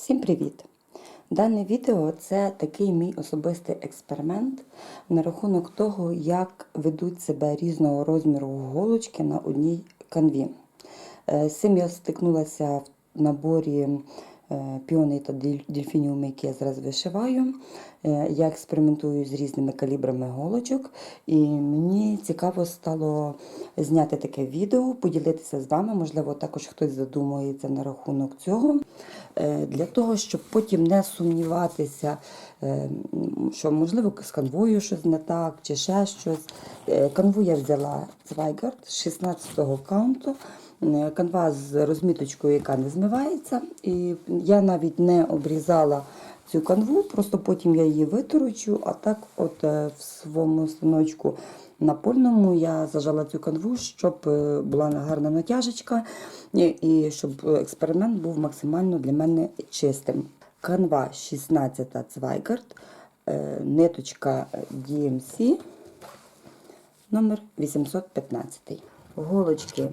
Всім привіт! Дане відео це такий мій особистий експеримент на рахунок того, як ведуть себе різного розміру голочки на одній канві. Сим цим я стикнулася в наборі е, піони та дельфініуми, які я зараз вишиваю. Е, Я експериментую з різними калібрами голочок, і мені цікаво стало зняти таке відео, поділитися з вами. Можливо, також хтось задумується на рахунок цього. Е, Для того, щоб потім не сумніватися, е, що можливо з канвою щось не так, чи ще щось. Е, Канву я взяла Zweigart з 16-го каунту. Е, Канва з розміточкою, яка не змивається. І я навіть не обрізала цю канву, просто потім я її виторочу, а так от е, в своєму станочку напольному я зажала цю канву, щоб е, була гарна натяжечка і, щоб експеримент був максимально для мене чистим. Канва 16 Zweigart, е, ниточка DMC номер 815. Голочки.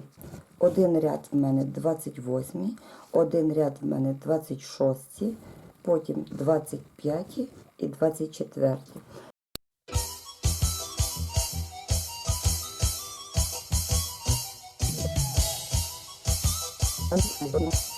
Один ряд в мене 28, один ряд в мене 26, потім 25 і 24. Висить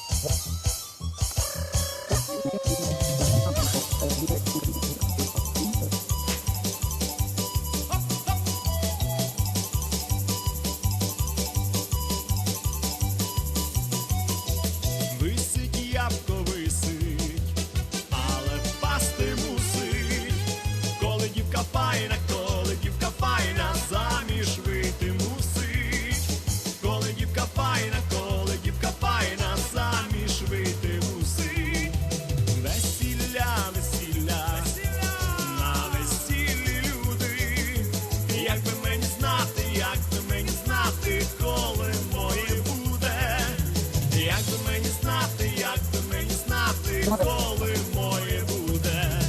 коли моє буде.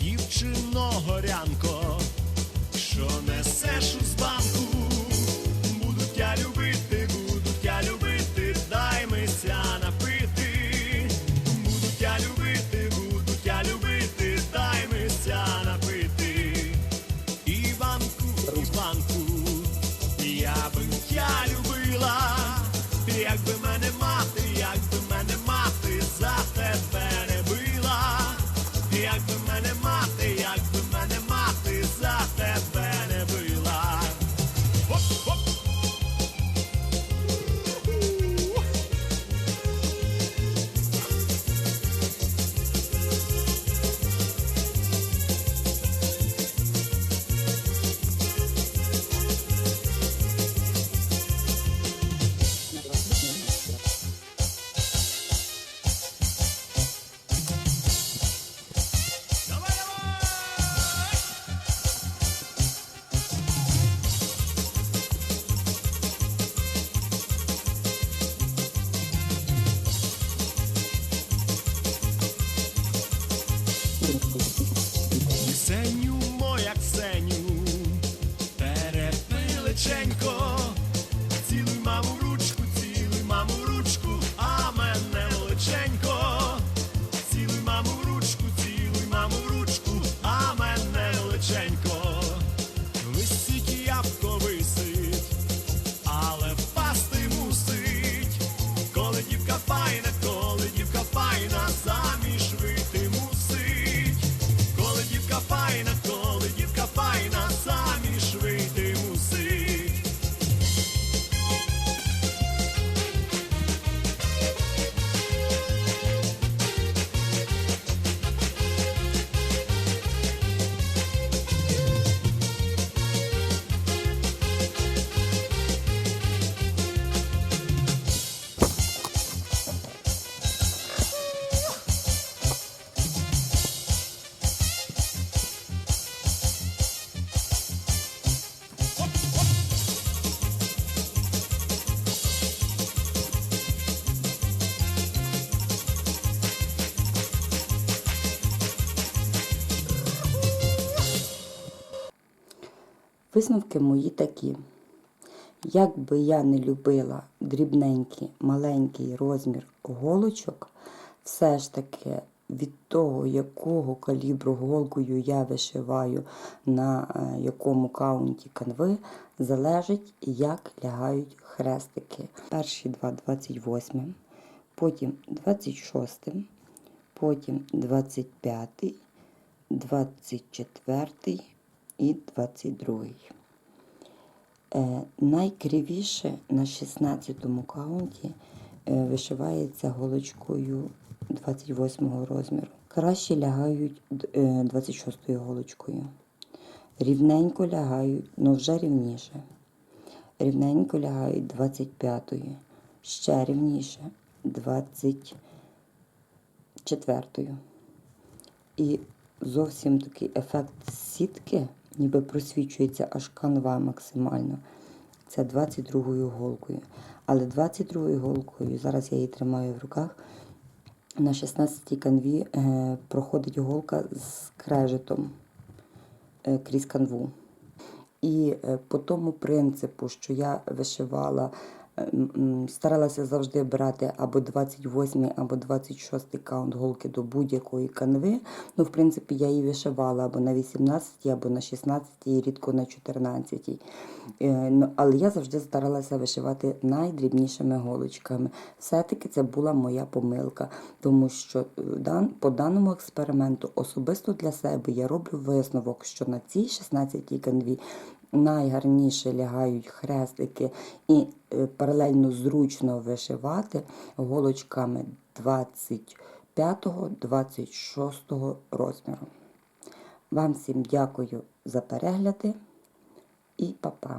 Дівчино горянко, I've Висновки мої такі. Як би я не любила дрібненький, маленький розмір голочок, все ж таки від того, якого калібру голкою я вишиваю на е, якому каунті канви, залежить, як лягають хрестики. Перші два 28, потім 26, потім 25, 24 і 22. Е, найкривіше на 16-му каунті е, вишивається голочкою 28 розміру. Краще лягають е, 26-ю голочкою. Рівненько лягають, ну вже рівніше. Рівненько лягають 25-ю. Ще рівніше 24-ю. І зовсім такий ефект сітки, ніби просвічується аж канва максимально. Це 22-ю голкою. Але 22-ю голкою, зараз я її тримаю в руках, на 16-й канві е, проходить голка з крежетом е, крізь канву. І е, по тому принципу, що я вишивала, старалася завжди брати або 28, або 26 каунт голки до будь-якої канви. Ну, в принципі, я її вишивала або на 18, або на 16, рідко на 14. Е, ну, Але я завжди старалася вишивати найдрібнішими голочками. Все-таки це була моя помилка, тому що е, по даному експерименту особисто для себе я роблю висновок, що на цій 16-й канві найгарніше лягають хрестики і е, паралельно зручно вишивати голочками 25-26 розміру. Вам всім дякую за перегляди і па-па.